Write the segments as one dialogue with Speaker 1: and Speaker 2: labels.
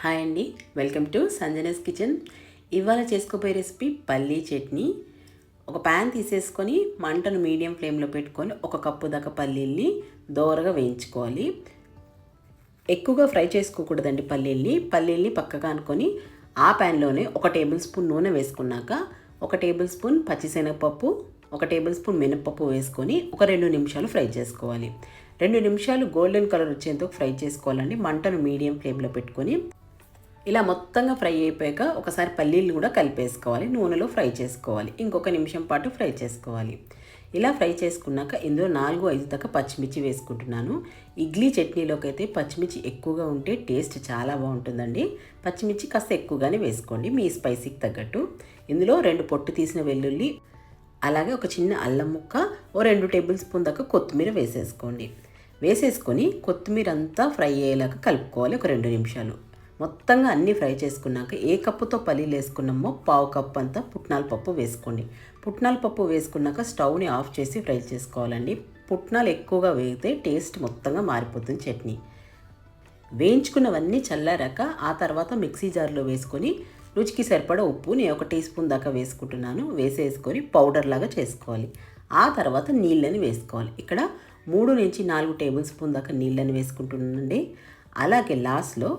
Speaker 1: hi అండి welcome to సంజనస్ kitchen ఇవాళ చేసుకోబోయే రెసిపీ పల్లీ చట్నీ ఒక ప్యాన్ తీసేసుకొని మంటను మీడియం ఫ్లేమ్లో పెట్టుకొని ఒక కప్పు దాకా పల్లీల్ని దోరగా వేయించుకోవాలి ఎక్కువగా ఫ్రై చేసుకోకూడదండి పల్లీల్ని పల్లీల్ని పక్కగా అనుకొని ఆ ప్యాన్లోనే ఒక టేబుల్ స్పూన్ నూనె వేసుకున్నాక ఒక టేబుల్ స్పూన్ పచ్చిశనగపప్పు ఒక టేబుల్ స్పూన్ మినప్పప్పు వేసుకొని ఒక రెండు నిమిషాలు ఫ్రై చేసుకోవాలి రెండు నిమిషాలు గోల్డెన్ కలర్ వచ్చేందుకు ఫ్రై చేసుకోవాలండి మంటను మీడియం ఫ్లేమ్లో పెట్టుకొని ఇలా మొత్తంగా ఫ్రై అయిపోయాక ఒకసారి పల్లీలు కూడా కలిపేసుకోవాలి నూనెలో ఫ్రై చేసుకోవాలి ఇంకొక నిమిషం పాటు ఫ్రై చేసుకోవాలి ఇలా ఫ్రై చేసుకున్నాక ఇందులో నాలుగు ఐదు దాకా పచ్చిమిర్చి వేసుకుంటున్నాను ఇడ్లీ చట్నీలోకి అయితే పచ్చిమిర్చి ఎక్కువగా ఉంటే టేస్ట్ చాలా బాగుంటుందండి పచ్చిమిర్చి కాస్త ఎక్కువగానే వేసుకోండి మీ స్పైసీకి తగ్గట్టు ఇందులో రెండు పొట్టు తీసిన వెల్లుల్లి అలాగే ఒక చిన్న అల్లం ముక్క ఓ రెండు టేబుల్ స్పూన్ దాకా కొత్తిమీర వేసేసుకోండి వేసేసుకొని కొత్తిమీర అంతా ఫ్రై అయ్యేలాగా కలుపుకోవాలి ఒక రెండు నిమిషాలు మొత్తంగా అన్నీ ఫ్రై చేసుకున్నాక ఏ కప్పుతో పల్లీలు వేసుకున్నామో పావు కప్పు అంతా పుట్నాల పప్పు వేసుకోండి పుట్నాల పప్పు వేసుకున్నాక స్టవ్ని ఆఫ్ చేసి ఫ్రై చేసుకోవాలండి పుట్నాలు ఎక్కువగా వేగితే టేస్ట్ మొత్తంగా మారిపోతుంది చట్నీ వేయించుకున్నవన్నీ చల్లారాక ఆ తర్వాత మిక్సీ జార్లో వేసుకొని రుచికి సరిపడ ఉప్పు నేను ఒక టీ స్పూన్ దాకా వేసుకుంటున్నాను వేసేసుకొని పౌడర్ లాగా చేసుకోవాలి ఆ తర్వాత నీళ్ళని వేసుకోవాలి ఇక్కడ మూడు నుంచి నాలుగు టేబుల్ స్పూన్ దాకా నీళ్ళని వేసుకుంటున్నానండి అలాగే లాస్ట్లో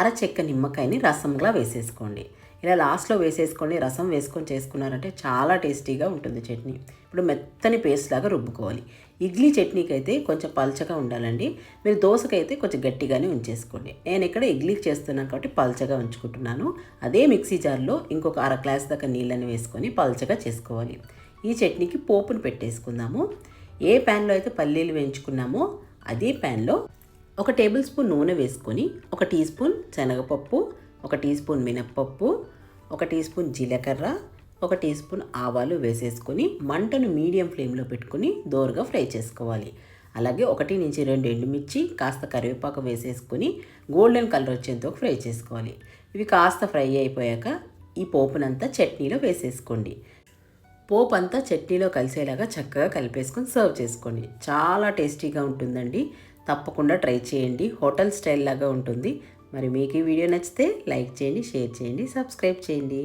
Speaker 1: అర చెక్క నిమ్మకాయని రసంగా వేసేసుకోండి ఇలా లాస్ట్లో వేసేసుకొని రసం వేసుకొని చేసుకున్నారంటే చాలా టేస్టీగా ఉంటుంది చట్నీ ఇప్పుడు మెత్తని పేస్ట్ లాగా రుబ్బుకోవాలి ఇడ్లీ చట్నీకి అయితే కొంచెం పల్చగా ఉండాలండి మీరు దోశకైతే కొంచెం గట్టిగానే ఉంచేసుకోండి నేను ఇక్కడ ఇడ్లీ చేస్తున్నాను కాబట్టి పల్చగా ఉంచుకుంటున్నాను అదే మిక్సీ జార్లో ఇంకొక అర గ్లాస్ దాకా నీళ్ళని వేసుకొని పల్చగా చేసుకోవాలి ఈ చట్నీకి పోపును పెట్టేసుకుందాము ఏ ప్యాన్లో అయితే పల్లీలు వేయించుకున్నామో అదే ప్యాన్లో ఒక టేబుల్ స్పూన్ నూనె వేసుకొని ఒక టీ స్పూన్ శనగపప్పు ఒక టీ స్పూన్ మినప్పప్పు ఒక టీ స్పూన్ జీలకర్ర ఒక టీ స్పూన్ ఆవాలు వేసేసుకొని మంటను మీడియం ఫ్లేమ్లో పెట్టుకుని దోరగా ఫ్రై చేసుకోవాలి అలాగే ఒకటి నుంచి రెండు ఎండుమిర్చి కాస్త కరివేపాకు వేసేసుకొని గోల్డెన్ కలర్ వచ్చేంత ఫ్రై చేసుకోవాలి ఇవి కాస్త ఫ్రై అయిపోయాక ఈ పోపునంతా చట్నీలో వేసేసుకోండి పోపు అంతా చట్నీలో కలిసేలాగా చక్కగా కలిపేసుకొని సర్వ్ చేసుకోండి చాలా టేస్టీగా ఉంటుందండి తప్పకుండా ట్రై చేయండి హోటల్ స్టైల్ లాగా ఉంటుంది మరి మీకు ఈ వీడియో నచ్చితే లైక్ చేయండి షేర్ చేయండి సబ్స్క్రైబ్ చేయండి